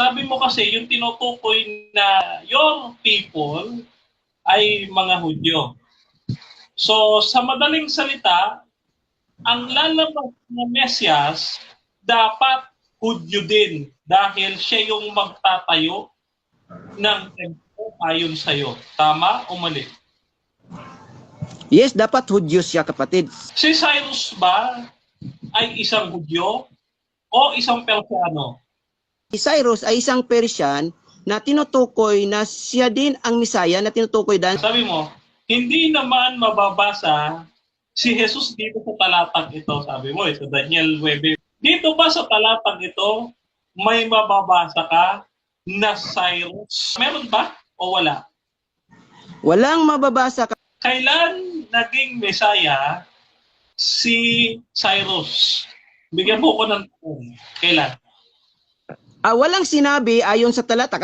Sabi mo kasi, yung tinutukoy na your people ay mga Hudyo. So, sa madaling salita, ang lalabas na Mesyas dapat Hudyo din dahil siya yung magtatayo ng templo ayon sa'yo. Tama o mali? Yes, dapat Hudyo siya kapatid. Si Cyrus ba ay isang Hudyo o isang Persiano? Si Cyrus ay isang Persian na tinutukoy na siya din ang Misaya na tinutukoy dan Sabi mo, hindi naman mababasa si Jesus dito sa talatang ito. Sabi mo, ito Daniel 9. Dito ba sa talatang ito, may mababasa ka na Cyrus? Meron ba o wala? Walang mababasa ka. Kailan naging Messiah si Cyrus? Bigyan mo ko ng tanong. Kailan? Ah, walang sinabi ayon sa talata